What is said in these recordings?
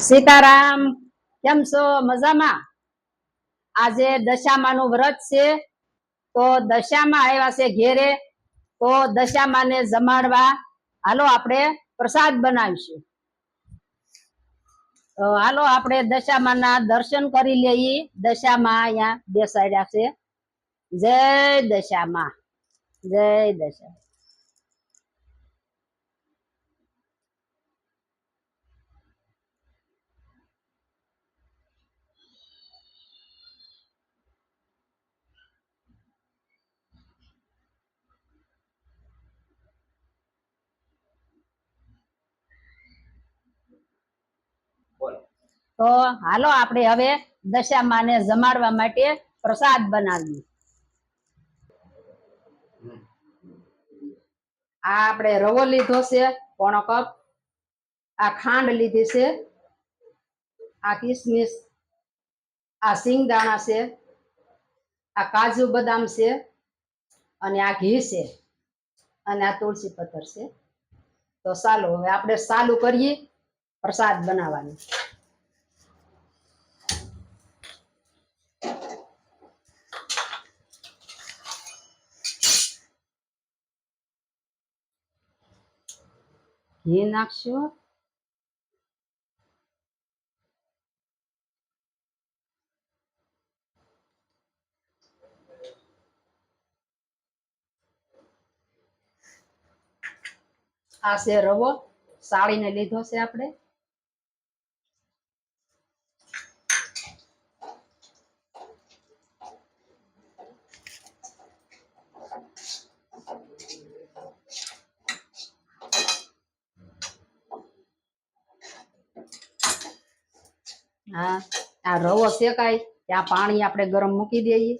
સીતારામ, કેમ છો? મજામાં? આજે દશામાનું વ્રત છે. તો દશામાં આવ્યા છે ઘેરે. તો દશામાને જમાડવા હાલો આપણે પ્રસાદ બનાવીશું. હાલો આપણે દશામાના દર્શન કરી લઈએ. દશામાં અહીંયા બેસાડ્યા છે. જય દશામાં. જય દશા તો હાલો આપણે હવે દશામાને જમાડવા માટે પ્રસાદ બનાવીએ. આ આપણે રવો લીધો છે, પોણો કપ. આ ખાંડ લીધી છે, આ કિસમિસ, આ સિંગદાણા છે, આ કાજુ બદામ છે અને આ ઘી છે અને આ તુલસી પત્તર છે. તો ચાલો હવે આપણે ચાલુ કરીએ પ્રસાદ બનાવવાનું. ઘી નાખશો આ છે રવો સાળીને લીધો છે આપણે હા આ રવો શેકાય ત્યાં પાણી આપણે ગરમ મૂકી દઈએ.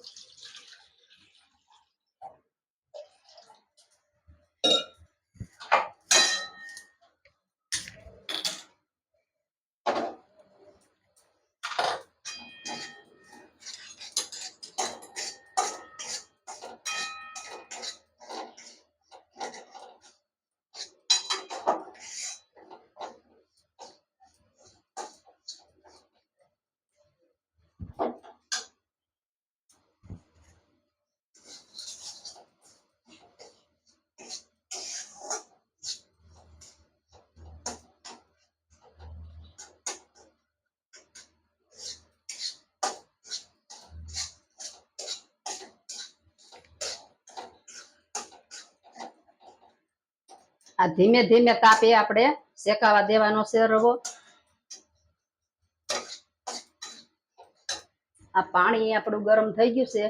આ ધીમે ધીમે તાપે આપણે શેકાવા દેવાનો છે રવો. આ પાણી આપણું ગરમ થઈ ગયું છે.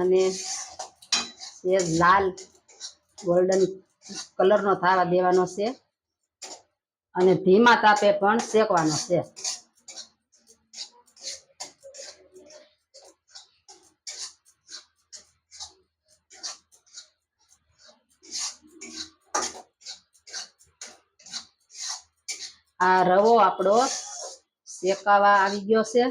અને એ લાલ ગોલ્ડન કલરનો થવા દેવાનો છે. અને ધીમા તાપે પણ શેકવાનો છે. આ રવો આપણો શેકાવા આવી ગયો છે.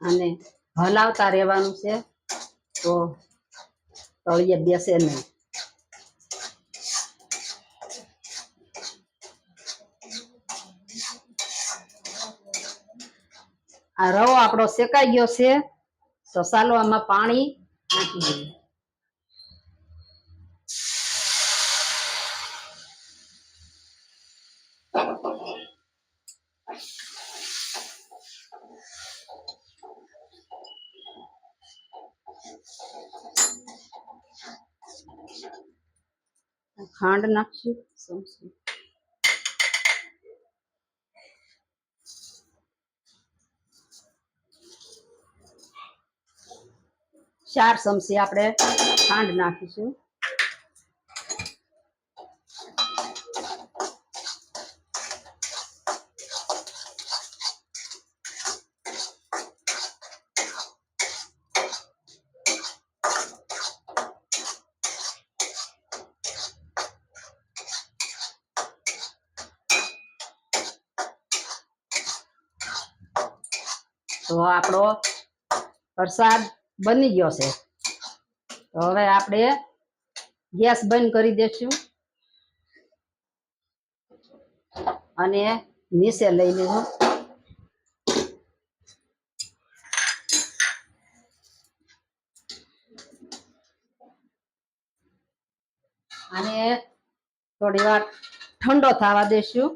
અને હલાવતા રહેવાનું છે, તો તળિયે બેસે નહીં. આ રવો આપણો શેકાઈ ગયો છે, તો ચાલો આમાં પાણી નાખી દઈએ. ખાંડ નાખશું. સમસી ચાર ચમચી આપણે ખાંડ નાખીશું. તો આપણો પ્રસાદ બની ગયો છે. તો હવે આપણે ગેસ બંધ કરી દેશું. અને નીચે લઈ લીધું અને થોડી વાર ઠંડો થવા દેશું.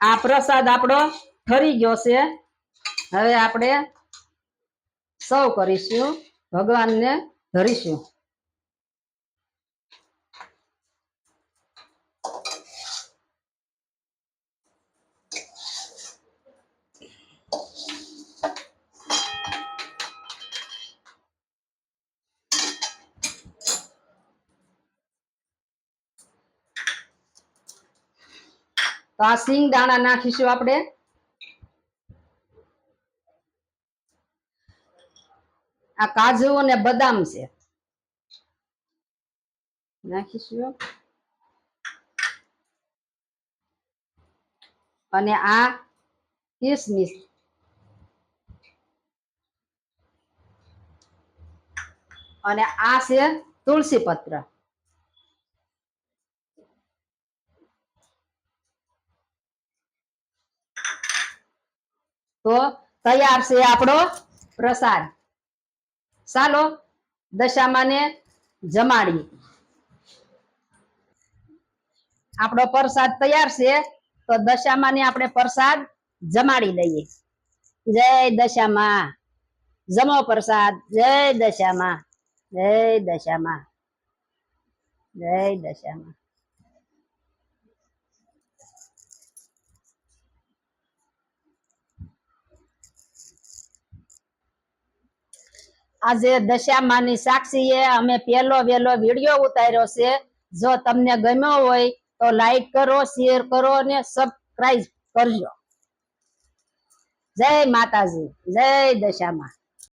આ પ્રસાદ આપણો ઠરી ગયો છે. હવે આપણે સૌ કરીશું. ભગવાનને ધરીશું. તો આ સિંગ દાણા નાખીશું આપણે. આ કાજુ અને બદામ છે. નાખીશું અને આ કિસમિસ. અને આ છે તુલસી પત્ર તો તૈયાર છે આપણો પ્રસાદ. ચાલો, દશામાને જમાડી આપણો પ્રસાદ તૈયાર છે, તો દશામાને આપણે પ્રસાદ જમાડી લઈએ. જય દશામાં. જમો પ્રસાદ. જય દશામાં. જય દશામાં. જય દશામાં. આજે દશામાની સાક્ષીએ અમે પહેલો વહેલો વીડિયો ઉતાર્યો છે. જો તમને ગમ્યો હોય તો લાઈક કરો શેર કરો અને સબસ્ક્રાઈબ કરજો. જય માતાજી, જય દશામાં.